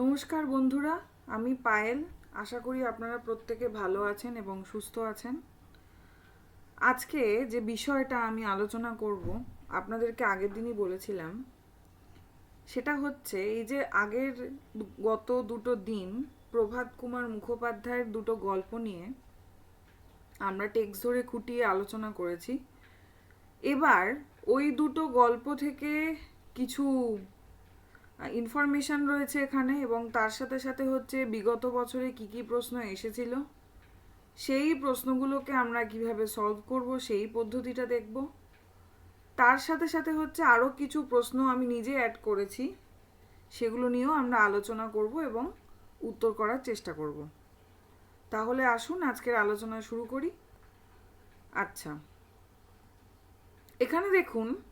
নমস্কার বন্ধুরা, আমি পায়েল। আশা করি আপনারা প্রত্যেকে ভালো আছেন এবং সুস্থ আছেন। আজকে যে বিষয়টা আমি আলোচনা করব, আপনাদেরকে আগের দিনই বলেছিলাম, সেটা হচ্ছে এই যে আগের গত দুটো দিন প্রভাত কুমার মুখোপাধ্যায়ের দুটো গল্প নিয়ে আমরা টেক্স ধরে খুঁটিয়ে আলোচনা করেছি। এবার ওই দুটো গল্প থেকে কিছু ইনফরমেশন রয়েছে এখানে এবং তার সাথে সাথে হচ্ছে বিগত বছরে কি কি প্রশ্ন এসেছিল? সেই প্রশ্নগুলোকে আমরা কীভাবে সলভ করব, সেই পদ্ধতিটা দেখব। তার সাথে সাথে হচ্ছে আরও কিছু প্রশ্ন আমি নিজে অ্যাড করেছি। সেগুলো নিয়েও আমরা আলোচনা করব এবং উত্তর করার চেষ্টা করব। তাহলে আসুন আজকের আলোচনা শুরু করি। আচ্ছা। এখানে দেখুন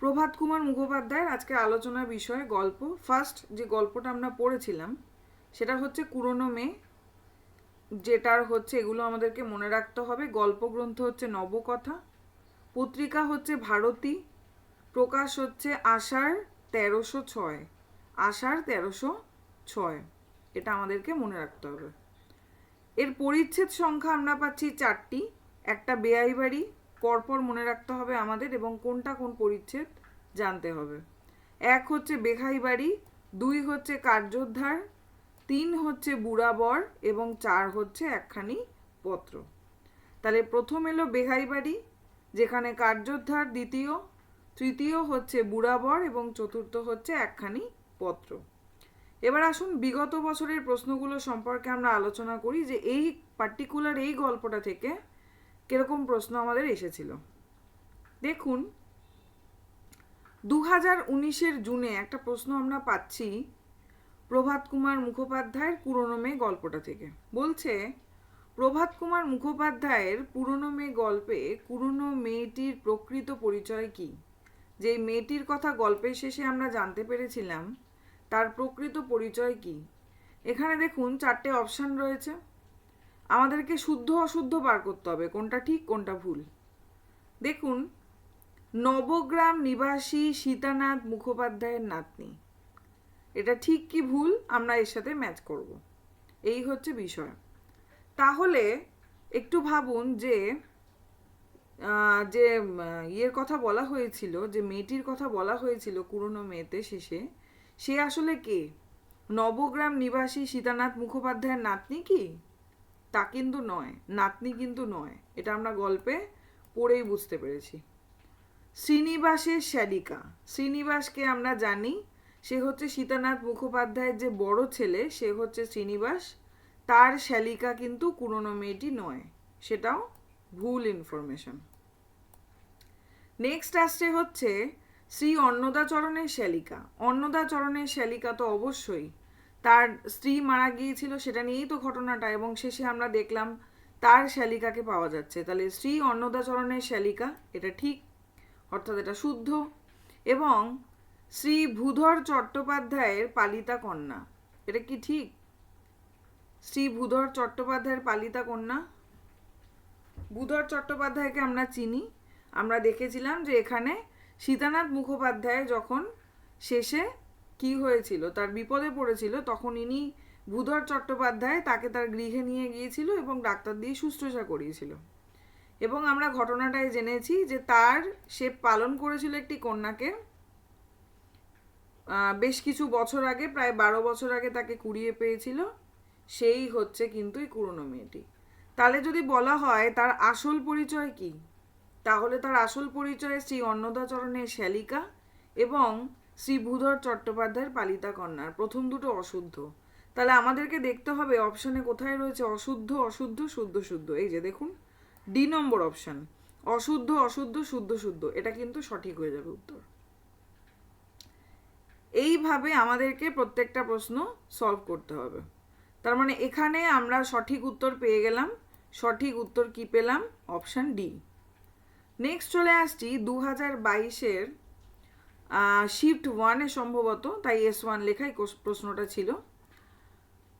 প্রভাত কুমার মুখোপাধ্যায়ের আজকে আলোচনার বিষয়ে গল্প। ফার্স্ট যে গল্পটা আমরা পড়েছিলাম সেটা হচ্ছে কুরনো মেয়ে, যেটার হচ্ছে এগুলো আমাদেরকে মনে রাখতে হবে। গল্প গ্রন্থ হচ্ছে নবকথা, পত্রিকা হচ্ছে ভারতী, প্রকাশ হচ্ছে আষাঢ় তেরোশো ছয়। আষাঢ় তেরোশো ছয়, এটা আমাদেরকে মনে রাখতে হবে। এর পরিচ্ছেদ সংখ্যা আমরা পাচ্ছি চারটি, একটা বেআই বাড়ি পরপর মনে রাখতে হবে আমাদের এবং কোনটা কোন পরিচ্ছেদ জানতে হবে। এক হচ্ছে বেখাই বাড়ি, দুই হচ্ছে কার্যোদ্ধার, তিন হচ্ছে বুড়াবর এবং চার হচ্ছে একখানি পত্র। তাহলে প্রথম এলো বেহাই বাড়ি, যেখানে কার্যোদ্ধার দ্বিতীয়, তৃতীয় হচ্ছে বুড়াবর এবং চতুর্থ হচ্ছে একখানি পত্র। এবার আসুন বিগত বছরের প্রশ্নগুলো সম্পর্কে আমরা আলোচনা করি যে এই পার্টিকুলার এই গল্পটা থেকে কীরকম প্রশ্ন আমাদের এসেছিল। দেখুন দু হাজার উনিশের জুনে একটা প্রশ্ন আমরা পাচ্ছি প্রভাত কুমার মুখোপাধ্যায়ের পুরনো মেয়ে গল্পটা থেকে। বলছে, প্রভাত কুমার মুখোপাধ্যায়ের পুরনো মেয়ে গল্পে পুরনো মেয়েটির প্রকৃত পরিচয় কি? যে মেয়েটির কথা গল্পের শেষে আমরা জানতে পেরেছিলাম, তার প্রকৃত পরিচয় কি? এখানে দেখুন চারটে অপশান রয়েছে। আমাদেরকে শুদ্ধ অশুদ্ধ বার করতে হবে, কোনটা ঠিক, কোনটা ভুল। দেখুন, নবগ্রাম নিবাসী সীতানাথ মুখোপাধ্যায়ের নাতনি। এটা ঠিক কি ভুল? আমরা এর সাথে ম্যাচ করব। এই হচ্ছে বিষয়। তাহলে একটু ভাবুন যে যে ইয়ের কথা বলা হয়েছিল, যে মেয়েটির কথা বলা হয়েছিল পুরনো মেয়েতে শেষে, সে আসলে কে? নবগ্রাম নিবাসী সীতানাথ মুখোপাধ্যায়ের নাতনি কি? তা কিন্তু নয়, নাতনি কিন্তু নয়। এটা আমরা গল্পে পড়েই বুঝতে পেরেছি। শ্রীনিবাসের শ্যালিকা। শ্রীনিবাসকে আমরা জানি, সে হচ্ছে সীতানাথ মুখোপাধ্যায়ের যে বড় ছেলে, সে হচ্ছে শ্রীনিবাস। তার শ্যালিকা কিন্তু পুরনো মেয়েটি নয়, সেটাও ভুল ইনফরমেশন নেক্সট আসছে হচ্ছে শ্রী অন্নদাচরণের শ্যালিকা। অন্নদাচরণের শ্যালিকা তো অবশ্যই তার স্ত্রী মারা গিয়েছিল সেটা নিয়েই তো ঘটনাটা এবং শেষে আমরা দেখলাম তার শ্যালিকাকে পাওয়া যাচ্ছে। তাহলে শ্রী অন্নদাচরণের শ্যালিকা, এটা ঠিক, অর্থাৎ এটা শুদ্ধ এবং শ্রী ভূধর চট্টোপাধ্যায়ের পালিতা কন্যা, এটা কি ঠিক? শ্রী ভূধর চট্টোপাধ্যায়ের পালিতা কন্যা? ভূধর চট্টোপাধ্যায়কে আমরা চিনি। আমরা দেখেছিলাম যে এখানে সীতানাথ মুখোপাধ্যায় যখন শেষে কি হয়েছিল? তার বিপদে পড়েছিল। তখন ইনি ভূধর চট্টোপাধ্যায় তাকে তার গৃহে নিয়ে গিয়েছিল এবং ডাক্তার দিয়ে শুশ্রূষা করিয়েছিল। এবং আমরা ঘটনাটায় জেনেছি যে তার, সে পালন করেছিল একটি কন্যাকে। বেশ কিছু বছর আগে, প্রায় বারো বছর আগে তাকে কুড়িয়ে পেয়েছিল। সেই হচ্ছে কিন্তু এই কুরনো মেয়েটি। তাহলে যদি বলা হয়, তার আসল পরিচয় কি? তাহলে তার আসল পরিচয় শ্রী অন্নদাচরণের শ্যালিকা এবং শ্রী ভূধর চট্টোপাধ্যায়ের পালিতা কন্যার। প্রথম দুটো অশুদ্ধ। তাহলে আমাদেরকে দেখতে হবে অপশানে কোথায় রয়েছে অশুদ্ধ অশুদ্ধ, শুদ্ধ শুদ্ধ। এই যে দেখুন ডি নম্বর অপশান অশুদ্ধ অশুদ্ধ, শুদ্ধ শুদ্ধ। এটা কিন্তু সঠিক হয়ে যাবে উত্তর। এইভাবে আমাদেরকে প্রত্যেকটা প্রশ্ন সলভ করতে হবে। তার মানে এখানে আমরা সঠিক উত্তর পেয়ে গেলাম। সঠিক উত্তর কি পেলাম? অপশান ডি নেক্সট চলে আসছি দু হাজার বাইশের শিফট ওয়ানে সম্ভবত, তাই এস ওয়ান লেখাই প্রশ্নটা ছিল।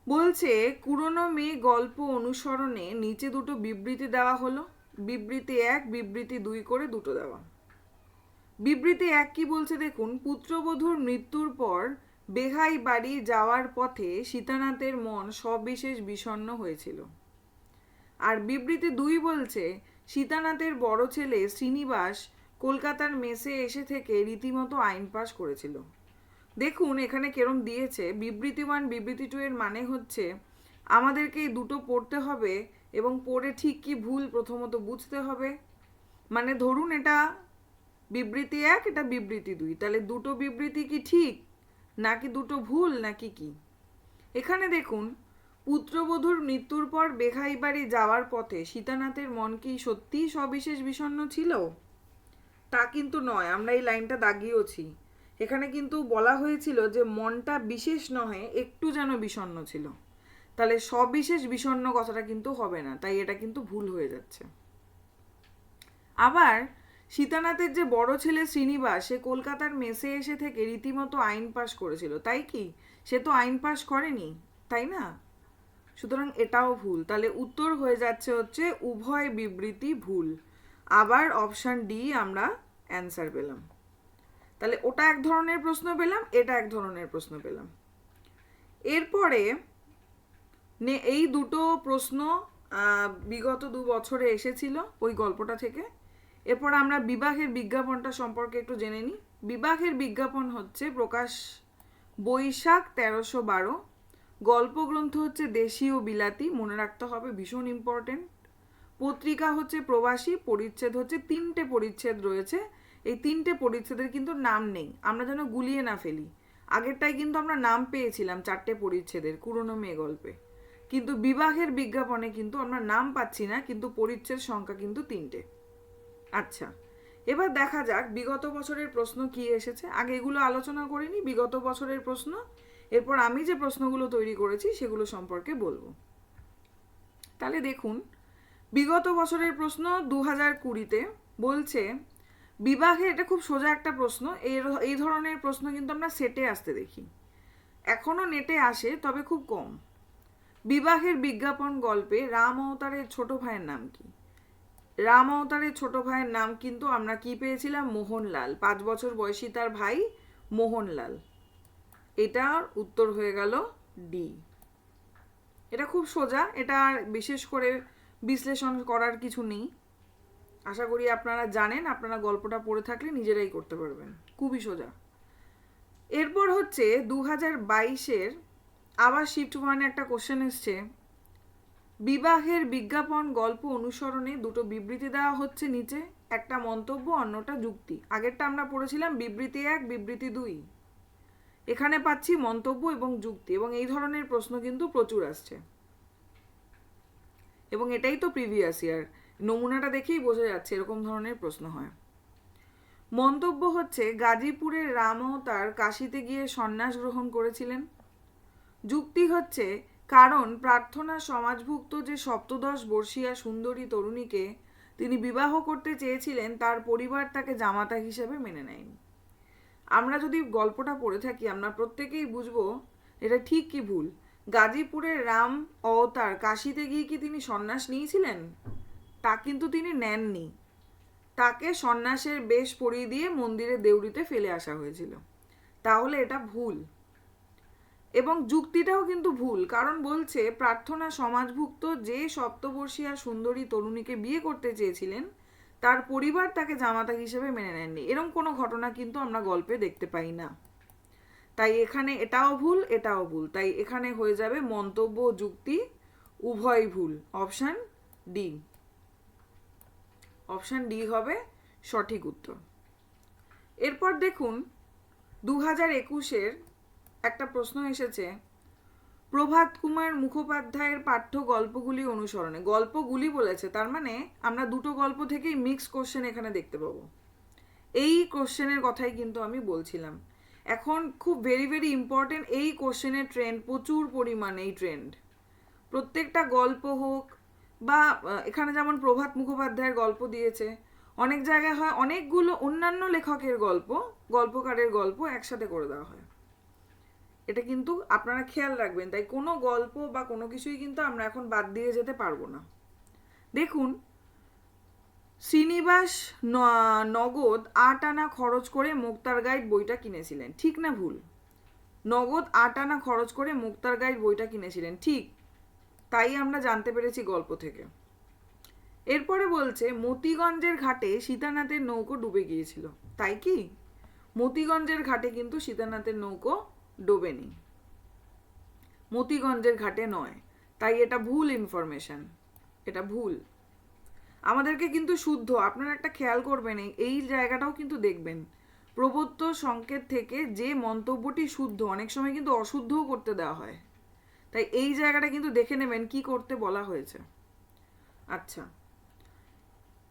বলছে, কুরনো মেয়ে গল্প অনুসরণে নিচে দুটো বিবৃতি দেওয়া হলো। বিবৃতি এক, বিবৃতি দুই করে দুটো দেওয়া। বিবৃতি এক কি বলছে দেখুন, পুত্রবধূর মৃত্যুর পর বেহাই বাড়ি যাওয়ার পথে সীতানাথের মন সবিশেষ বিষণ্ণ হয়েছিল। আর বিবৃতি দুই বলছে, সীতানাথের বড় ছেলে শ্রীনিবাস কলকাতার মেসে এসে থেকে রীতিমতো আইন পাশ করেছিল। দেখুন, এখানে কেরম দিয়েছে বিবৃতি ওয়ান বিবৃতি টু এর মানে হচ্ছে, আমাদেরকে এই দুটো পড়তে হবে এবং পড়ে ঠিক কি ভুল প্রথমত বুঝতে হবে। মানে ধরুন এটা বিবৃতি এক, এটা বিবৃতি দুই, তাহলে দুটো বিবৃতি কি ঠিক? নাকি দুটো ভুল, নাকি কি? এখানে দেখুন, পুত্রবধূর মৃত্যুর পর বেখাই বাড়ি যাওয়ার পথে সীতানাথের মন কি সত্যিই সবিশেষ বিষণ্ণ ছিল? তা কিন্তু নয়, আমরা এই লাইনটা দাগিয়েওছি। এখানে কিন্তু বলা হয়েছিল যে মনটা বিশেষ নহে, একটু যেন বিষণ্ণ ছিল। তাহলে সবিশেষ বিষণ্ণ কথাটা কিন্তু হবে না, তাই এটা কিন্তু ভুল হয়ে যাচ্ছে। আবার সীতানাথের যে বড় ছেলে শ্রীনিবাস, সে কলকাতার মেসে এসে থেকে রীতিমতো আইন পাশ করেছিল। তাই কি? সে তো আইন পাশ করেনি, তাই না? সুতরাং এটাও ভুল। তাহলে উত্তর হয়ে যাচ্ছে হচ্ছে উভয় বিবৃতি ভুল। আবার অপশান ডি আমরা অ্যান্সার পেলাম। তাহলে ওটা এক ধরনের প্রশ্ন পেলাম, এটা এক ধরনের প্রশ্ন পেলাম। এরপরে এই দুটো প্রশ্ন বিগত দু বছরে এসেছিল ওই গল্পটা থেকে। এরপর আমরা বিবাহের বিজ্ঞাপনটা সম্পর্কে একটু জেনে নিই। বিবাহের বিজ্ঞাপন হচ্ছে প্রকাশ বৈশাখ তেরোশো বারো। গল্পগ্রন্থ হচ্ছে দেশি ও বিলাতি, মনে রাখতে হবে ভীষণ ইম্পর্টেন্ট পত্রিকা হচ্ছে প্রবাসী, পরিচ্ছেদ হচ্ছে, তিনটে পরিচ্ছেদ রয়েছে। এই তিনটে পরিচ্ছেদের কিন্তু নাম নেই। আমরা যেন গুলিয়ে না ফেলি। আগেরটাই কিন্তু আমরা নাম পেয়েছিলাম চারটে পরিচ্ছেদের কুরনো মেয়ে গল্পে। কিন্তু বিবাহের বিজ্ঞাপনে কিন্তু আমরা নাম পাচ্ছি না, কিন্তু পরিচ্ছেদ সংখ্যা কিন্তু তিনটে। আচ্ছা এবার দেখা যাক বিগত বছরের প্রশ্ন কি এসেছে। আগে এগুলো আলোচনা করিনি, বিগত বছরের প্রশ্ন। এরপর আমি যে প্রশ্নগুলো তৈরি করেছি, সেগুলো সম্পর্কে বলব। তাহলে দেখুন বিগত বছরের প্রশ্ন দু হাজার কুড়িতে বলছে, বিবাহে এটা খুব সোজা একটা প্রশ্ন, এর, এই ধরনের প্রশ্ন কিন্তু আমরা সেটে আসতে দেখি। এখনও নেটে আসে, তবে খুব কম। বিবাহের বিজ্ঞাপন গল্পে রাম অবতারের ছোট ভাইয়ের নাম কি? রাম অবতারের ছোট ভাইয়ের নাম কিন্তু আমরা কি পেয়েছিলাম? মোহনলাল। পাঁচ বছর বয়সী তার ভাই মোহনলাল। এটার উত্তর হয়ে গেল ডি। এটা খুব সোজা, এটা বিশেষ করে বিশ্লেষণ করার কিছু নেই। আশা করি আপনারা জানেন, আপনারা গল্পটা পড়ে থাকলে নিজেরাই করতে পারবেন। খুবই সোজা। এরপর হচ্ছে দু হাজার বাইশের আবার শিফট ওয়ানে একটা কোশ্চেন এসছে। বিবাহের বিজ্ঞাপন গল্প অনুসরণে দুটো বিবৃতি দেওয়া হচ্ছে নিচে, একটা মন্তব্য, অন্যটা যুক্তি। আগেরটা আমরা পড়েছিলাম, বিবৃতি এক, বিবৃতি দুই। এখানে পাচ্ছি মন্তব্য এবং যুক্তি এবং এই ধরনের প্রশ্ন কিন্তু প্রচুর আসছে। এবং এটাই তো প্রিভিয়াস ইয়ার নমুনাটা দেখেই বোঝা যাচ্ছে এরকম ধরনের প্রশ্ন হয়। মন্তব্য হচ্ছে, গাজীপুরের রামও কাশিতে গিয়ে সন্ন্যাস গ্রহণ করেছিলেন। যুক্তি হচ্ছে, কারণ প্রার্থনা সমাজভুক্ত যে সপ্তদশ বর্ষীয়া সুন্দরী তরুণীকে তিনি বিবাহ করতে চেয়েছিলেন, তার পরিবার তাকে জামাতা হিসেবে মেনে নেয়নি। আমরা যদি গল্পটা পড়ে থাকি, আমরা প্রত্যেকেই বুঝব এটা ঠিক কি ভুল। গাজীপুরের রাম অবতার কাশিতে গিয়ে কি তিনি সন্ন্যাস নিয়েছিলেন? তা কিন্তু তিনি নেননি। তাকে সন্ন্যাসের বেশ পরিয়ে দিয়ে মন্দিরের দেউড়িতে ফেলে আসা হয়েছিল। তাহলে এটা ভুল। এবং যুক্তিটাও কিন্তু ভুল, কারণ বলছে, প্রার্থনা সমাজভুক্ত যে সপ্তবর্ষীয়া সুন্দরী তরুণীকে বিয়ে করতে চেয়েছিলেন, তার পরিবার তাকে জামাতা হিসেবে মেনে নেননি। এরকম কোনো ঘটনা কিন্তু আমরা গল্পে দেখতে পাই না। তাই এখানে এটাও ভুল এটাও ভুল। তাই এখানে হয়ে যাবে মন্তব্য যুক্তি উভয় ভুল। Option D. অপশান ডি হবে সঠিক উত্তর। এরপর দেখুন দু হাজার একুশের একটা প্রশ্ন এসেছে। প্রভাত কুমার মুখোপাধ্যায়ের পাঠ্য গল্পগুলি অনুসরণে। গল্পগুলি বলেছে, তার মানে আমরা দুটো গল্প থেকেই মিক্স কোশ্চেন এখানে দেখতে পাবো। এই কোশ্চেনের কথাই কিন্তু আমি বলছিলাম। এখন খুব ভেরি ভেরি ইম্পর্টেন্ট এই কোশ্চেনের ট্রেন্ড প্রচুর পরিমাণে এই ট্রেন্ড প্রত্যেকটা গল্প হোক বা এখানে যেমন প্রভাত মুখোপাধ্যায়ের গল্প দিয়েছে, অনেক জায়গায় হয়, অনেকগুলো অন্যান্য লেখকের গল্প, গল্পকারের গল্প একসাথে করে দেওয়া হয়। এটা কিন্তু আপনারা খেয়াল রাখবেন, তাই কোনো গল্প বা কোনো কিছুই কিন্তু আমরা এখন বাদ দিয়ে যেতে পারব না। দেখুন শ্রীনিবাস নগদ আট আনা খরচ করে মুক্তার গাইড বইটা কিনেছিলেন। ঠিক না ভুল? নগদ আট আনা খরচ করে মুক্তার গাইড বইটা কিনেছিলেন। ঠিক, তাই আমরা জানতে পেরেছি গল্প থেকে। এরপরে বলছে, মতিগঞ্জের ঘাটে সীতানাথের নৌকো ডুবে গিয়েছিল। তাই কি? মতিগঞ্জের ঘাটে কিন্তু সীতানাথের নৌকো ডোবেনি। মতিগঞ্জের ঘাটে নয়। তাই এটা ভুল ইনফরমেশন এটা ভুল। আমাদেরকে কিন্তু শুদ্ধ, আপনারা একটা খেয়াল করবেন, এই- জায়গাটাও কিন্তু দেখবেন। প্রবত্ত সংকেত থেকে যে মন্তব্যটি শুদ্ধ, অনেক সময় কিন্তু অশুদ্ধও করতে দেওয়া হয়। তাই এই জায়গাটা কিন্তু দেখে নেবেন কি করতে বলা হয়েছে। আচ্ছা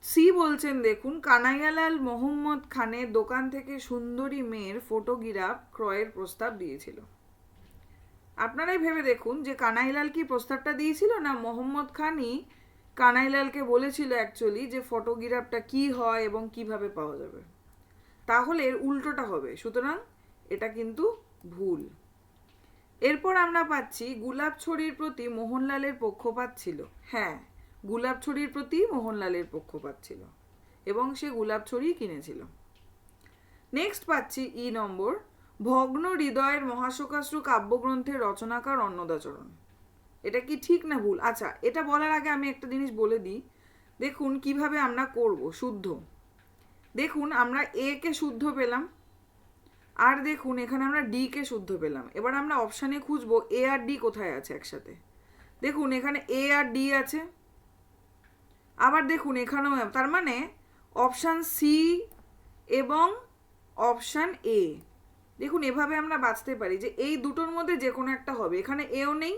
সি বলছেন, দেখুন, কানাইয়ালাল মোহাম্মদ খানের দোকান থেকে সুন্দরী মেয়ের ফটোগ্রাফ ক্রয়ের প্রস্তাব দিয়েছিল। আপনারাই ভেবে দেখুন যে কানাইলাল কি প্রস্তাবটা দিয়েছিল না মোহাম্মদ খানই কানাইলালকে বলেছিল অ্যাকচুয়ালি যে ফটোগ্রাফটা কি হয় এবং কীভাবে পাওয়া যাবে। তাহলে এর উল্টোটা হবে, সুতরাং এটা কিন্তু ভুল। এরপর আমরা পাচ্ছি গুলাব ছড়ির প্রতি মোহনলালের পক্ষপাত ছিল। হ্যাঁ গুলাব ছড়ির প্রতি মোহনলালের পক্ষপাত ছিল এবং সে গুলাব ছড়ি কিনেছিল। নেক্সট পাচ্ছি ই নম্বর, ভগ্ন হৃদয়ের মহাশোকাশ্রু কাব্যগ্রন্থের রচনাকার অন্নদাচরণ। এটা কি ঠিক না ভুল? আচ্ছা এটা বলার আগে আমি একটা জিনিস বলে দিই। দেখুন, কীভাবে আমরা করব? শুদ্ধ। দেখুন, আমরা এ কে শুদ্ধ পেলাম, আর দেখুন, এখানে আমরা ডি কে শুদ্ধ পেলাম। এবার আমরা অপশানে খুঁজবো এ আর ডি কোথায় আছে একসাথে? দেখুন, এখানে এ আর ডি আছে। আবার দেখুন, এখানেও তার মানে অপশান সি এবং অপশান এ দেখুন, এভাবে আমরা বাঁচতে পারি যে এই দুটোর মধ্যে যে কোনো একটা হবে। এখানে এও নেই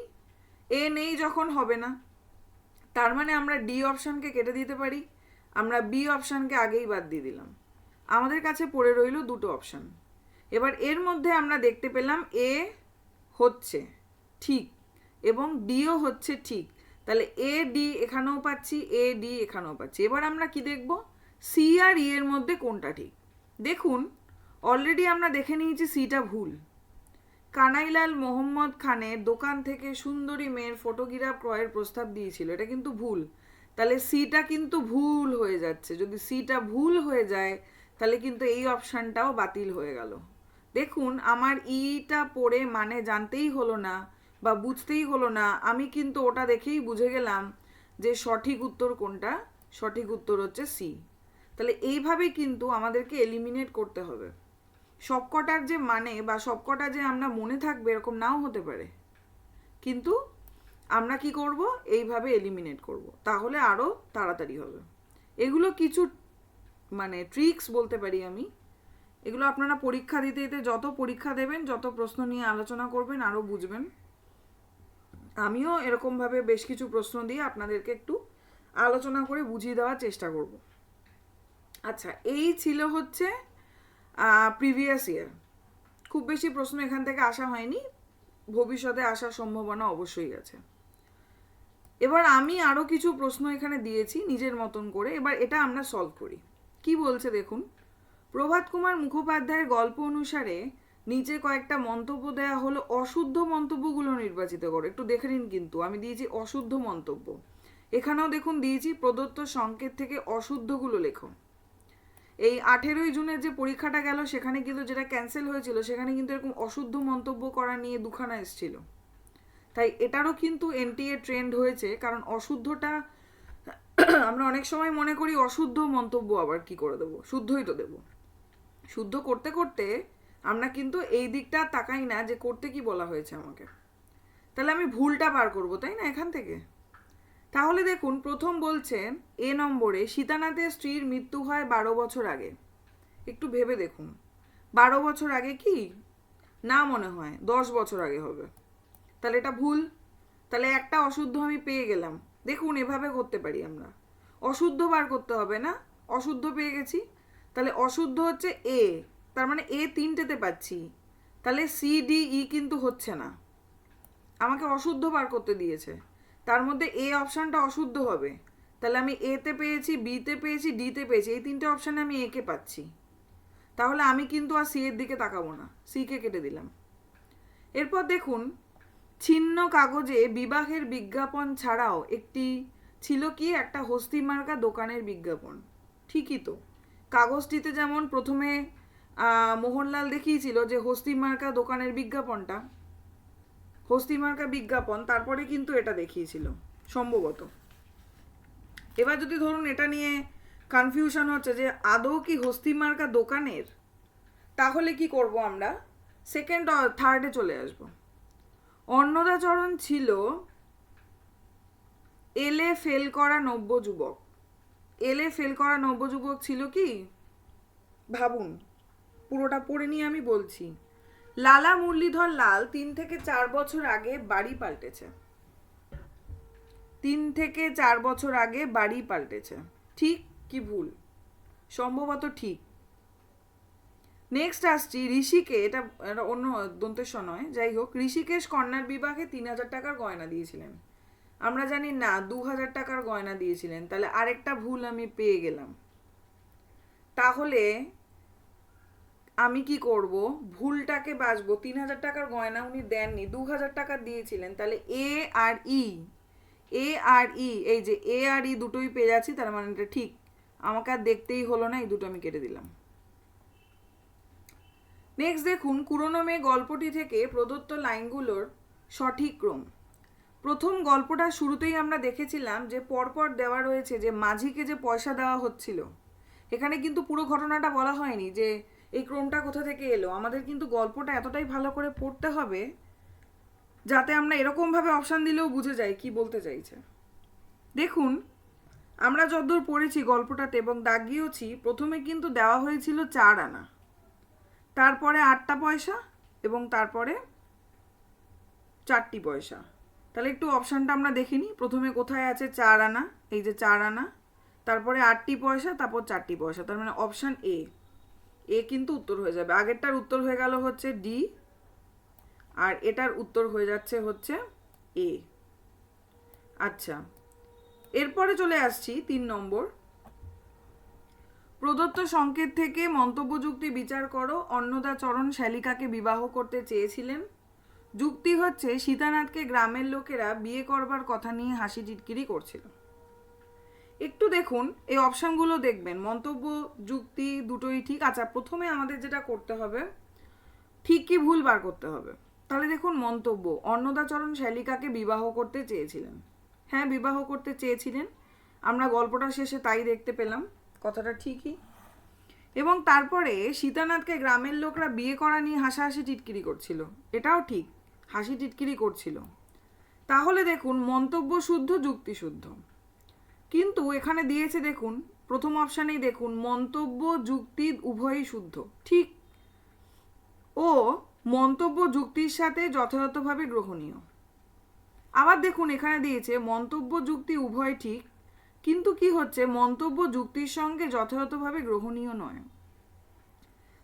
এ নেই যখন হবে না। তার মানে আমরা ডি অপশানকে কেটে দিতে পারি। আমরা বি অপশানকে আগেই বাদ দিয়ে দিলাম। আমাদের কাছে পড়ে রইল দুটো অপশান এবার এর মধ্যে আমরা দেখতে পেলাম এ হচ্ছে ঠিক এবং ডিও হচ্ছে ঠিক। তাহলে এ ডি এখানেও পাচ্ছি এ ডি এখানেও পাচ্ছি। এবার আমরা কি দেখব? সি আর ই এর মধ্যে কোনটা ঠিক? দেখুন অলরেডি আমরা দেখে নিয়েছি সিটা ভুল। কানাইলাল মোহাম্মদ খানের দোকান থেকে সুন্দরী মেয়ের ফটোগ্রাফ ক্রয়ের প্রস্তাব দিয়েছিল। এটা কিন্তু ভুল। তাহলে সিটা কিন্তু ভুল হয়ে যাচ্ছে। যদি সিটা ভুল হয়ে যায়, তাহলে কিন্তু এই অপশানটাও বাতিল হয়ে গেল। দেখুন, আমার ইটা পড়ে মানে জানতেই হলো না বা বুঝতেই হলো না। আমি কিন্তু ওটা দেখেই বুঝে গেলাম যে সঠিক উত্তর কোনটা? সঠিক উত্তর হচ্ছে সি। তাহলে এইভাবে কিন্তু আমাদেরকে এলিমিনেট করতে হবে। সবকটার যে মানে বা সবকটা যে আমরা মনে থাকবে এরকম নাও হতে পারে। কিন্তু আমরা কি করব? এইভাবে এলিমিনেট করব। তাহলে আরও তাড়াতাড়ি হবে। এগুলো কিছু মানে ট্রিক্স বলতে পারি আমি। এগুলো আপনারা পরীক্ষা দিতে দিতে যত পরীক্ষা দেবেন, যত প্রশ্ন নিয়ে আলোচনা করবেন আরও বুঝবেন। আমিও এরকমভাবে বেশ কিছু প্রশ্ন দিয়ে আপনাদেরকে একটু আলোচনা করে বুঝিয়ে দেওয়ার চেষ্টা করব। আচ্ছা এই ছিল হচ্ছে প্রিভিয়াস ইয়ার খুব বেশি প্রশ্ন এখান থেকে আসা হয়নি। ভবিষ্যতে আসার সম্ভাবনা অবশ্যই আছে। এবার আমি আরও কিছু প্রশ্ন এখানে দিয়েছি নিজের মতন করে। এবার এটা আমরা সলভ করি। কি বলছে দেখুন? প্রভাত কুমার মুখোপাধ্যায়ের গল্প অনুসারে নিচে কয়েকটা মন্তব্য দেওয়া হলো, অশুদ্ধ মন্তব্যগুলো নির্বাচিত করো। একটু দেখে নিন কিন্তু, আমি দিয়েছি অশুদ্ধ মন্তব্য। এখানেও দেখুন দিয়েছি প্রদত্ত সংকেত থেকে অশুদ্ধগুলো লেখো। এই আঠেরোই জুনের যে পরীক্ষাটা গেল, সেখানে কিন্তু যেটা ক্যান্সেল হয়েছিল, সেখানে কিন্তু এরকম অশুদ্ধ মন্তব্য করা নিয়ে দুখানা এসেছিল। তাই এটারও কিন্তু এনটিএ ট্রেন্ড হয়েছে, কারণ অশুদ্ধটা, আমরা অনেক সময় মনে করি অশুদ্ধ মন্তব্য আবার কি করে দেবো? শুদ্ধই তো দেবো। শুদ্ধ করতে করতে আমরা কিন্তু এই দিকটা তাকাই না যে করতে কি বলা হয়েছে আমাকে। তাহলে আমি ভুলটা বার করব, তাই না? এখান থেকে? তাহলে দেখুন, প্রথম বলছেন এ নম্বরে সীতানাথের স্ত্রীর মৃত্যু হয় বারো বছর আগে। একটু ভেবে দেখুন। বারো বছর আগে কি? না মনে হয়, দশ বছর আগে হবে। তাহলে এটা ভুল। তাহলে একটা অশুদ্ধ আমি পেয়ে গেলাম। দেখুন, এভাবে করতে পারি আমরা। অশুদ্ধ বার করতে হবে না? অশুদ্ধ পেয়ে গেছি। তাহলে অশুদ্ধ হচ্ছে এ। তার মানে এ তিনটেতে পাচ্ছি। তাহলে সি, ডি, ই কিন্তু হচ্ছে না। আমাকে অশুদ্ধ বার করতে দিয়েছে। তার মধ্যে এ অপশানটা অশুদ্ধ হবে। তাহলে আমি এতে পেয়েছি বিতে পেয়েছি ডিতে পেয়েছি, এই তিনটে অপশানে আমি একে পাচ্ছি। তাহলে আমি কিন্তু আর সি এর দিকে তাকাবো না সিকে কেটে দিলাম। এরপর দেখুন, ছিন্ন কাগজে বিবাহের বিজ্ঞাপন ছাড়াও একটি ছিল কি? একটা হস্তিমার্কা দোকানের বিজ্ঞাপন। ঠিকই তো। কাগজটিতে যেমন প্রথমে মোহনলাল দেখিয়েছিল যে হস্তি মার্কা দোকানের বিজ্ঞাপনটা হস্তি মার্কা বিজ্ঞাপন, তারপরে কিন্তু এটা দেখিয়েছিল, সম্ভবত। এবার যদি ধরুন এটা নিয়ে কনফিউশন হচ্ছে যে আদৌ কি হস্তি মার্কা দোকানের? তাহলে কি করব আমরা? সেকেন্ড থার্ডে চলে আসব। অন্নদাচরণ ছিল এলে ফেল করা নব্য যুবক। এলে ফেল করা নব্য যুবক ছিল কি? ভাবুন, পুরোটা পড়ে নিয়ে আমি বলছি। লালা মুরলীধর লাল তিন থেকে চার বছর আগে বাড়ি পাল্টেছে। তিন থেকে চার বছর আগে বাড়ি পাল্টেছে। ঠিক কি ভুল? সম্ভবত ঠিক। নেক্সট আসছি, ঋষিকে, এটা অন্য দন্তেশ্ব নয়, যাই হোক, ঋষিকেশ কন্যার বিবাহে তিন হাজার টাকার গয়না দিয়েছিলেন। আমরা জানি না, দু হাজার টাকার গয়না দিয়েছিলেন, তাহলে আরেকটা ভুল আমি পেয়ে গেলাম। তাহলে আমি কি করব? ভুলটাকে বাঁচবো। তিন হাজার টাকার গয়না উনি দেননি, দু হাজার টাকা দিয়েছিলেন। তাহলে এ আর ই, এ আর ই, এই যে এ আর ই দুটোই পেয়ে যাচ্ছি, তার মানে এটা ঠিক। আমাকে আর দেখতেই হলো না, এই দুটো আমি কেটে দিলাম। নেক্সট দেখুন কুরনো মেয়ে গল্পটি থেকে প্রদত্ত লাইনগুলোর সঠিক ক্রম। প্রথম গল্পটা শুরুতেই আমরা দেখেছিলাম যে পরপর দেওয়া রয়েছে যে মাঝিকে যে পয়সা দেওয়া হচ্ছিল। এখানে কিন্তু পুরো ঘটনাটা বলা হয়নি যে এই ক্রমটা কোথা থেকে এলো? আমাদের কিন্তু গল্পটা এতটাই ভালো করে পড়তে হবে যাতে আমরা এরকমভাবে অপশান দিলেও বুঝে যাই কি বলতে চাইছে। দেখুন, আমরা যতদূর পড়েছি গল্পটাতে এবং দাগিয়েওছি প্রথমে কিন্তু দেওয়া হয়েছিল চার আনা। তারপরে আটটা পয়সা এবং তারপরে চারটি পয়সা। তাহলে একটু অপশানটা আমরা দেখিনি প্রথমে কোথায় আছে চার আনা? এই যে চার আনা। তারপরে আটটি পয়সা, তারপর চারটি পয়সা। তার মানে অপশান এ এ কিন্তু উত্তর হয়ে যাবে। আগেরটার উত্তর হয়ে গেল হচ্ছে ডি আর এটার উত্তর হয়ে যাচ্ছে হচ্ছে এ আচ্ছা এরপরে চলে আসছি তিন নম্বর। প্রদত্ত সংকেত থেকে মন্তব্য যুক্তি বিচার করো। অন্নদাচরণ শ্যালিকাকে বিবাহ করতে চেয়েছিলেন। যুক্তি হচ্ছে, সীতানাথকে গ্রামের লোকেরা বিয়ে করবার কথা নিয়ে হাসি টিটকিরি করছিল। একটু দেখুন, এই অপশানগুলো দেখবেন। মন্তব্য, যুক্তি দুটোই ঠিক। আচ্ছা প্রথমে আমাদের যেটা করতে হবে ঠিক কি ভুল বার করতে হবে। তাহলে দেখুন, মন্তব্য, অন্নদাচরণ শ্যালিকাকে বিবাহ করতে চেয়েছিলেন। হ্যাঁ বিবাহ করতে চেয়েছিলেন। আমরা গল্পটা শেষে তাই দেখতে পেলাম, কথাটা ঠিকই। এবং তারপরে সীতানাথকে গ্রামের লোকরা বিয়ে করা নিয়ে হাসাহাসি টিটকিরি করছিল। এটাও ঠিক, হাসি টিটকিরি করছিল। তাহলে দেখুন, মন্তব্য শুদ্ধ, যুক্তি শুদ্ধ। কিন্তু এখানে দিয়েছে দেখুন, প্রথম অপশানেই দেখুন, মন্তব্য যুক্তি উভয়ই শুদ্ধ। ঠিক। ও, মন্তব্য যুক্তির সাথে যথাযথভাবে গ্রহণীয়। আবার দেখুন, এখানে দিয়েছে, মন্তব্য যুক্তি উভয় ঠিক, কিন্তু কি হচ্ছে, মন্তব্য যুক্তির সঙ্গে যথাযথভাবে গ্রহণীয় নয়।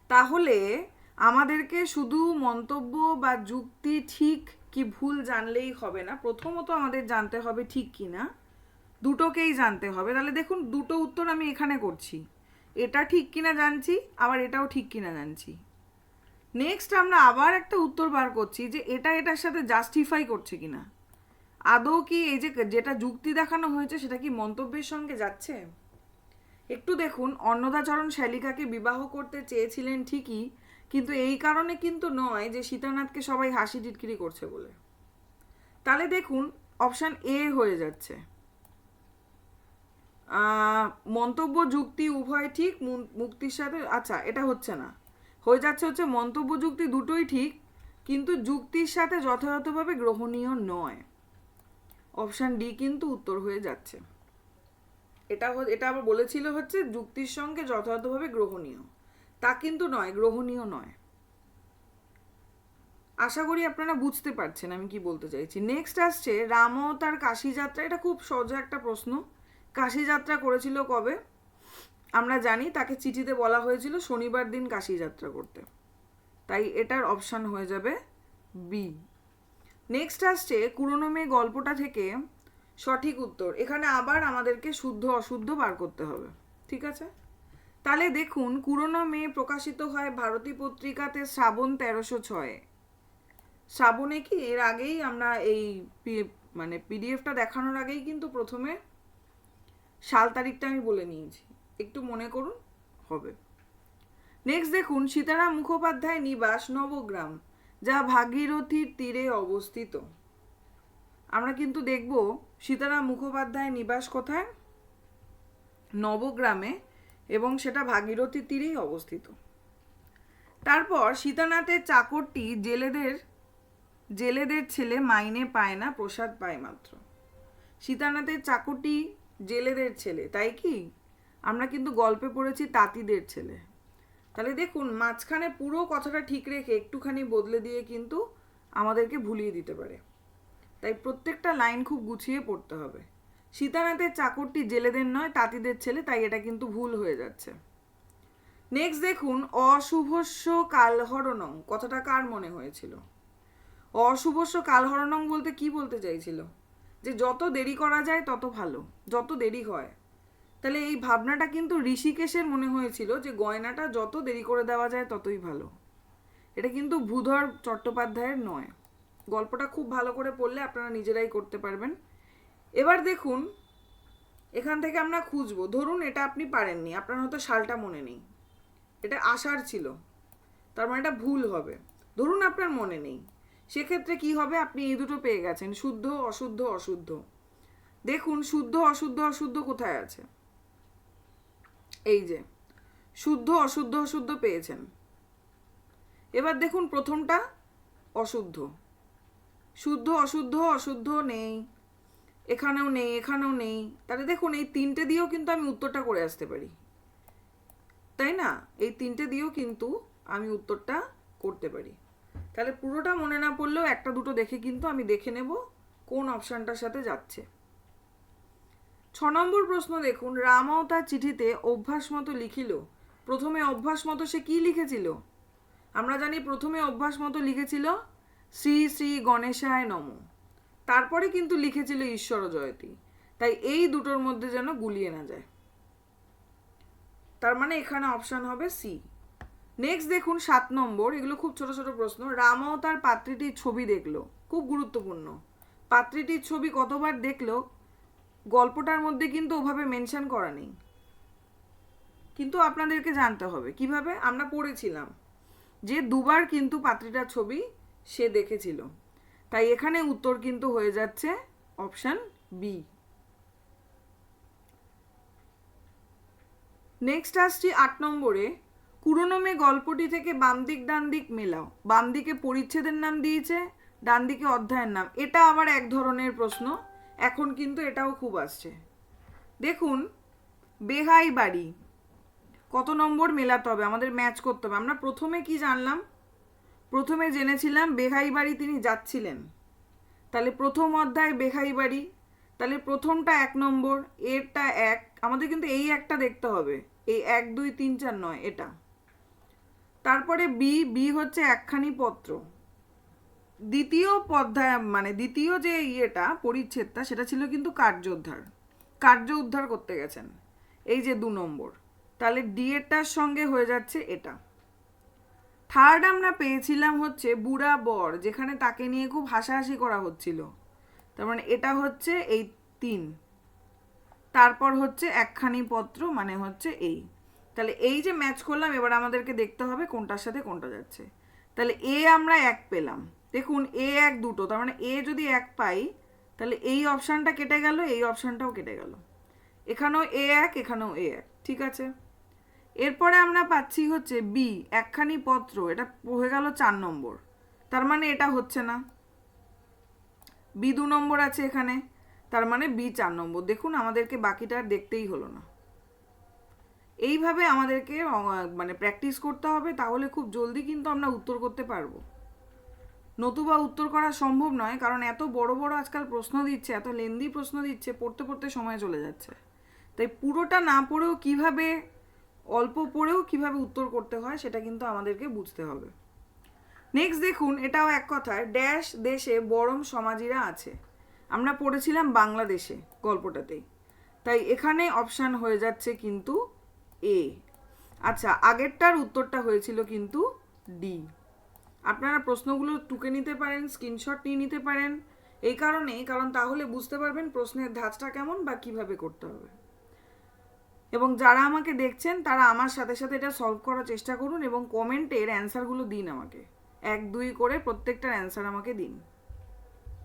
তাহলে আমাদেরকে শুধু মন্তব্য বা যুক্তি ঠিক কি ভুল জানলেই হবে না? প্রথমত আমাদের জানতে হবে ঠিক কি না দুটোকেই জানতে হবে। তাহলে দেখুন, দুটো উত্তর আমি এখানে করছি। এটা ঠিক কিনা জানছি, আবার এটাও ঠিক কিনা জানছি। নেক্সট আমরা আবার একটা উত্তর বার করছি যে এটা এটার সাথে জাস্টিফাই করছে কিনা। আদৌ কি এই যে যেটা যুক্তি দেখানো হয়েছে, সেটা কি মন্তব্যের সঙ্গে যাচ্ছে? একটু দেখুন অন্নদাচরণ শ্যালিকাকে বিবাহ করতে চেয়েছিলেন ঠিকই, কিন্তু এই কারণে কিন্তু নয় যে সীতানাথকে সবাই হাসি টিটকিরি করছে বলে। তাহলে দেখুন অপশান এ হয়ে যাচ্ছে। মন্তব্য যুক্তি উভয় ঠিক মুক্তির সাথে আচ্ছা এটা হচ্ছে না। হয়ে যাচ্ছে হচ্ছে মন্তব্য যুক্তি দুটোই ঠিক, কিন্তু যুক্তির সাথে যথাযথভাবে গ্রহণীয় নয়। অপশান ডি কিন্তু উত্তর হয়ে যাচ্ছে। এটা এটা আবার বলেছিল হচ্ছে যুক্তির সঙ্গে যথাযথভাবে গ্রহণীয়। তা কিন্তু নয়, গ্রহণীয় নয়। আশা করি আপনারা বুঝতে পারছেন আমি কি বলতে চাইছি। নেক্সট আসছে রাম তার কাশি যাত্রা এটা খুব সহজ একটা প্রশ্ন। কাশি যাত্রা করেছিল কবে? আমরা জানি, তাকে চিঠিতে বলা হয়েছিল শনিবার দিন কাশি যাত্রা করতে। তাই এটার অপশান হয়ে যাবে বি নেক্সট আসছে কুরনো মেয়ে গল্পটা থেকে সঠিক উত্তর। এখানে আবার আমাদেরকে শুদ্ধ অশুদ্ধ বার করতে হবে, ঠিক আছে? তাহলে দেখুন কুরনো মেয়ে প্রকাশিত হয় ভারতী পত্রিকাতে শ্রাবণ তেরোশো ছয়ে। শ্রাবণে কি? এর আগেই আমরা এই মানে পিডিএফটা দেখানোর আগেই কিন্তু প্রথমে সাল তারিখটা আমি বলে নিয়েছি। একটু মনে করুন, হবে। নেক্সট দেখুন, সীতারাম মুখোপাধ্যায় নিবাস, নবগ্রাম, যা ভাগীরথীর তীরে অবস্থিত। আমরা কিন্তু দেখব সীতারাম মুখোপাধ্যায় নিবাস কোথায়? নবগ্রামে, এবং সেটা ভাগীরথীর তীরেই অবস্থিত। তারপর সীতানাথের চাকরটি জেলেদের জেলেদের ছেলে মাইনে পায় না, প্রসাদ পায় মাত্র। সীতানাথের চাকরটি জেলেদের ছেলে, তাই কি? আমরা কিন্তু গল্পে পড়েছি তাঁতিদের ছেলে। তাহলে দেখুন, মাঝখানে পুরো কথাটা ঠিক রেখে একটুখানি বদলে দিয়ে কিন্তু আমাদেরকে ভুলিয়ে দিতে পারে। তাই প্রত্যেকটা লাইন খুব গুছিয়ে পড়তে হবে। সীতানাথের চাকরটি জেলেদের নয়, তাঁতিদের ছেলে, তাই এটা কিন্তু ভুল হয়ে যাচ্ছে। নেক্সট দেখুন, অশুভস্য কালহরণং, কথাটা কার মনে হয়েছিল? অশুভস্য কালহরণং বলতে কি বলতে চাইছিল? যে যত দেরি করা যায় তত ভালো, যত দেরি হয়। তাহলে এই ভাবনাটা কিন্তু ঋষিকেশের মনে হয়েছিল যে গয়নাটা যত দেরি করে দেওয়া যায় ততই ভালো। এটা কিন্তু ভূধর চট্টোপাধ্যায়ের নয়। গল্পটা খুব ভালো করে পড়লে আপনারা নিজেরাই করতে পারবেন। এবার দেখুন, এখান থেকে আমরা খুঁজবো। ধরুন এটা আপনি পারেননি, আপনার হয়তো সালটা মনে নেই। এটা আশার ছিল, তার মানে এটা ভুল হবে। ধরুন আপনার মনে নেই। সেক্ষেত্রে কি হবে? আপনি এই দুটো পেয়ে গেছেন, শুদ্ধ, অশুদ্ধ অশুদ্ধ। দেখুন, শুদ্ধ, অশুদ্ধ অশুদ্ধ কোথায় আছে? এই যে, শুদ্ধ, অশুদ্ধ অশুদ্ধ পেয়েছেন। এবার দেখুন প্রথমটা, অশুদ্ধ। শুদ্ধ, অশুদ্ধ অশুদ্ধ নেই। এখানেও নেই এখানেও নেই। তাহলে দেখুন, এই তিনটে দিয়েও কিন্তু আমি উত্তরটা করে আসতে পারি। তাই না? এই তিনটে দিয়েও কিন্তু আমি উত্তরটা করতে পারি। তাহলে পুরোটা মনে না পড়লেও একটা দুটো দেখে কিন্তু আমি দেখে নেব কোন অপশানটার সাথে যাচ্ছে। ছ নম্বর প্রশ্ন দেখুন, রামাও তার চিঠিতে অভ্যাস মতো লিখিল। প্রথমে অভ্যাস মতো সে কি লিখেছিল? আমরা জানি প্রথমে অভ্যাস মতো লিখেছিল, শ্রী শ্রী গণেশায় নম। তারপরে কিন্তু লিখেছিল ঈশ্বর জয়তী। তাই এই দুটোর মধ্যে যেন গুলিয়ে না যায়। তার মানে এখানে অপশান হবে সি। নেক্সট দেখুন সাত নম্বর, এগুলো খুব ছোট ছোট প্রশ্ন। রামাও তার পাত্রীটির ছবি দেখল, খুব গুরুত্বপূর্ণ। পাত্রীটির ছবি কতবার দেখল, গল্পটার মধ্যে কিন্তু ওভাবে মেনশন করা নেই। কিন্তু আপনাদেরকে জানতে হবে, কীভাবে? আমরা পড়েছিলাম যে দুবার কিন্তু পাত্রীটার ছবি সে দেখেছিল। তাই এখানে উত্তর কিন্তু হয়ে যাচ্ছে অপশান বি নেক্সট আসছি আট নম্বরে। কুরোনমে গল্পটি থেকে বাম দিক, ডান দিক মেলাও। বাম দিকে পরিচ্ছেদের নাম দিয়েছে, ডান দিকে অধ্যায়ের নাম। এটা আবার এক ধরনের প্রশ্ন, এখন কিন্তু এটাও খুব আসছে। দেখুন, বেহাই বাড়ি। কত নম্বর মেলাতে হবে, আমাদের ম্যাচ করতে হবে। আমরা প্রথমে কি জানলাম? প্রথমে জেনেছিলাম বেহাই বাড়ি তিনি যাচ্ছিলেন। তাহলে প্রথম অধ্যায় বেহাই বাড়ি, তাহলে প্রথমটা এক নম্বর, এরটা এক। আমাদের কিন্তু এই একটা দেখতে হবে। এই এক, দুই, তিন, চার, নয়, এটা। তারপরে বি বি হচ্ছে একখানি পত্র। দ্বিতীয় পধ্যায় মানে দ্বিতীয় যে ইয়েটা, পরিচ্ছেদটা, সেটা ছিল কিন্তু কার্য উদ্ধার কার্য উদ্ধার করতে গেছেন। এই যে দু নম্বর। তাহলে ডি এরটার সঙ্গে হয়ে যাচ্ছে এটা। থার্ড আমরা পেয়েছিলাম হচ্ছে বুড়া বর, যেখানে তাকে নিয়ে খুব হাসাহাসি করা হচ্ছিল। তার মানে এটা হচ্ছে এই তিন। তারপর হচ্ছে একখানি পত্র মানে হচ্ছে এই। তাহলে এই যে ম্যাচ করলাম, এবার আমাদেরকে দেখতে হবে কোনটার সাথে কোনটা যাচ্ছে। তাহলে এ আমরা এক পেলাম। দেখুন এ এক দুটো, তার মানে এ যদি এক পাই, তাহলে এই অপশানটা কেটে গেল, এই অপশানটাও কেটে গেল। এখানেও এ এক, এখানেও এ এক, ঠিক আছে? এরপরে আমরা পাচ্ছি হচ্ছে বি একখানি পত্র, এটা হয়ে গেল চার নম্বর। তার মানে এটা হচ্ছে না। বি দু নম্বর আছে এখানে, তার মানে বি চার নম্বর। দেখুন, আমাদেরকে বাকিটা দেখতেই হলো না। এইভাবে আমাদেরকে মানে প্র্যাকটিস করতে হবে, তাহলে খুব জলদি কিন্তু আমরা উত্তর করতে পারব। নতুবা উত্তর করা সম্ভব নয়, কারণ এত বড় বড় আজকাল প্রশ্ন দিচ্ছে, এত লেন্দি প্রশ্ন দিচ্ছে, পড়তে পড়তে সময় চলে যাচ্ছে। তাই পুরোটা না পড়েও কীভাবে, অল্প পড়েও কীভাবে উত্তর করতে হয়, সেটা কিন্তু আমাদেরকে বুঝতে হবে। নেক্সট দেখুন, এটাও এক কথায় ড্যাশ দেশে বরং সমাজিরা আছে। আমরা পড়েছিলাম বাংলাদেশে গল্পটাতেই। তাই এখানে অপশান হয়ে যাচ্ছে কিন্তু এ আচ্ছা আগেরটার উত্তরটা হয়েছিল কিন্তু ডি আপনারা প্রশ্নগুলো টুকে নিতে পারেন স্ক্রিনশট নিয়ে নিতে পারেন। এই কারণেই, কারণ তাহলে বুঝতে পারবেন প্রশ্নের ধাঁচটা কেমন বা কীভাবে করতে হবে। এবং যারা আমাকে দেখছেন, তারা আমার সাথে সাথে এটা সলভ করার চেষ্টা করুন এবং কমেন্টের অ্যান্সারগুলো দিন আমাকে। এক, দুই করে প্রত্যেকটার অ্যান্সার আমাকে দিন।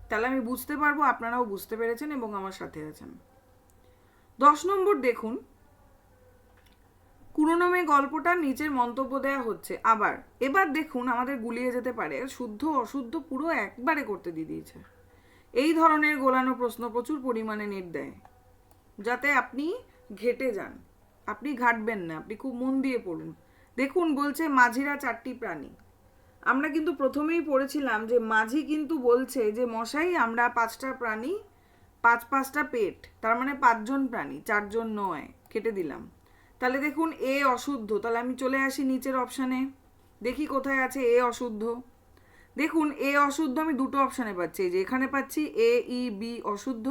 তাহলে আমি বুঝতে পারব, আপনারাও বুঝতে পেরেছেন এবং আমার সাথে আছেন। দশ নম্বর দেখুন। কুরোনমে গল্পটার নিচের মন্তব্য দেওয়া হচ্ছে। আবার, এবার দেখুন আমাদের গুলিয়ে যেতে পারে। শুদ্ধ, অশুদ্ধ পুরো একবারে করতে দিয়ে দিয়েছে। এই ধরনের গোলানো প্রশ্ন প্রচুর পরিমাণে নেট দেয়। যাতে আপনি ঘেটে যান। আপনি ঘাটবেন না, আপনি খুব মন দিয়ে পড়ুন। দেখুন, বলছে মাঝিরা চারটি প্রাণী। আমরা কিন্তু প্রথমেই পড়েছিলাম যে মাঝি কিন্তু বলছে যে, মশাই, আমরা পাঁচটা প্রাণী, পাঁচ পাঁচটা পেট, তার মানে পাঁচজন প্রাণী, চারজন নয়। কেটে দিলাম। তাহলে দেখুন এ অশুদ্ধ। তাহলে আমি চলে আসি নিচের অপশানে দেখি কোথায় আছে এ অশুদ্ধ। দেখুন এ অশুদ্ধ আমি দুটো অপশানে পাচ্ছি। যে এখানে পাচ্ছি এ ই বি অশুদ্ধ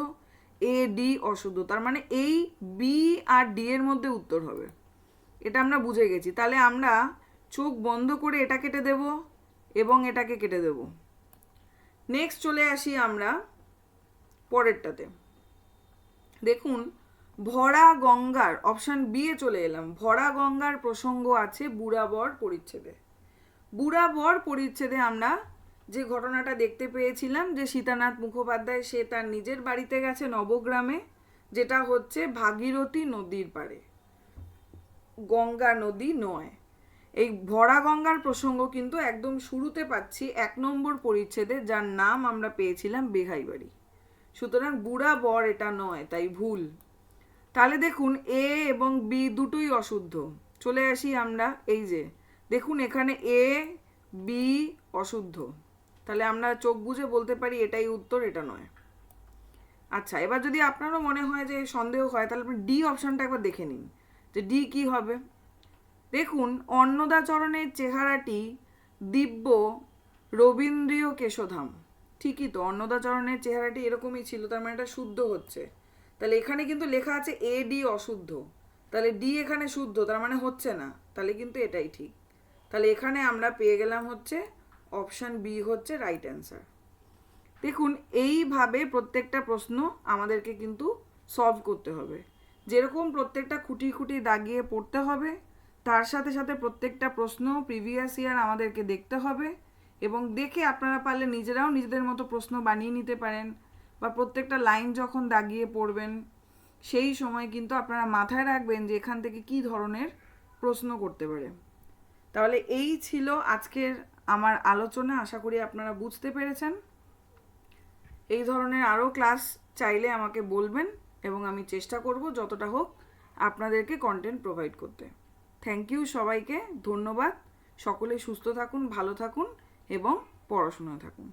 এ ডি অশুদ্ধ। তার মানে এই বি আর ডি এর মধ্যে উত্তর হবে। এটা আমরা বুঝে গেছি। তাহলে আমরা চোখ বন্ধ করে এটা কেটে দেব এবং এটাকে কেটে দেব। নেক্সট চলে আসি আমরা পরেরটাতে। দেখুন ভরা গঙ্গার অপশান বি এ চলে এলাম। ভরা গঙ্গার প্রসঙ্গ আছে বুড়াবর পরিচ্ছেদে। বুড়াবর পরিচ্ছেদে আমরা যে ঘটনাটা দেখতে পেয়েছিলাম, যে সীতানাথ মুখোপাধ্যায় সে তার নিজের বাড়িতে গেছে নবগ্রামে, যেটা হচ্ছে ভাগীরথী নদীর পাড়ে। গঙ্গা নদী নয়। এই ভরা গঙ্গার প্রসঙ্গ কিন্তু একদম শুরুতে পাচ্ছি এক নম্বর পরিচ্ছেদে, যার নাম আমরা পেয়েছিলাম বেঘাই বাড়ি সুতরাং বুড়া বর এটা নয়, তাই ভুল। তাহলে দেখুন এ এবং বি দুটোই অশুদ্ধ। চলে আসি আমরা এই যে, দেখুন এখানে এ বি অশুদ্ধ। তাহলে আমরা চোখ বুঝে বলতে পারি এটাই উত্তর, এটা নয়। আচ্ছা এবার যদি আপনারও মনে হয় যে সন্দেহ হয়, তাহলে আপনি ডি অপশানটা একবার দেখে নিন, যে ডি কি হবে। দেখুন, অন্নদাচরণের চেহারাটি দিব্য রবীন্দ্রীয় কেশধাম। ঠিকই তো, অন্নদাচরণের চেহারাটি এরকমই ছিল, তার মানে এটা শুদ্ধ হচ্ছে। তাহলে এখানে কিন্তু লেখা আছে এ ডি অশুদ্ধ। তাহলে ডি এখানে শুদ্ধ, তার মানে হচ্ছে না। তাহলে কিন্তু এটাই ঠিক। তাহলে এখানে আমরা পেয়ে গেলাম হচ্ছে অপশান বি হচ্ছে রাইট অ্যান্সার দেখুন, এইভাবে প্রত্যেকটা প্রশ্ন আমাদেরকে কিন্তু সলভ করতে হবে। যেরকম প্রত্যেকটা খুঁটি খুঁটি দাগিয়ে পড়তে হবে, তার সাথে সাথে প্রত্যেকটা প্রশ্ন প্রিভিয়াস ইয়ার আমাদেরকে দেখতে হবে এবং দেখে আপনারা পারলে নিজেরাও নিজেদের মতো প্রশ্ন বানিয়ে নিতে পারেন। বা প্রত্যেকটা লাইন যখন দাগিয়ে পড়বেন, সেই সময় কিন্তু আপনারা মাথায় রাখবেন যে এখান থেকে কী ধরনের প্রশ্ন করতে পারে। তাহলে এই ছিল আজকের আমার আলোচনা, আশা করি আপনারা বুঝতে পেরেছেন। এই ধরনের আরও ক্লাস চাইলে আমাকে বলবেন এবং আমি চেষ্টা করব যতটা হোক আপনাদেরকে কন্টেন্ট প্রোভাইড করতে। থ্যাংক ইউ সবাইকে, ধন্যবাদ। সকলে সুস্থ থাকুন, ভালো থাকুন এবং পড়াশোনা থাকুন।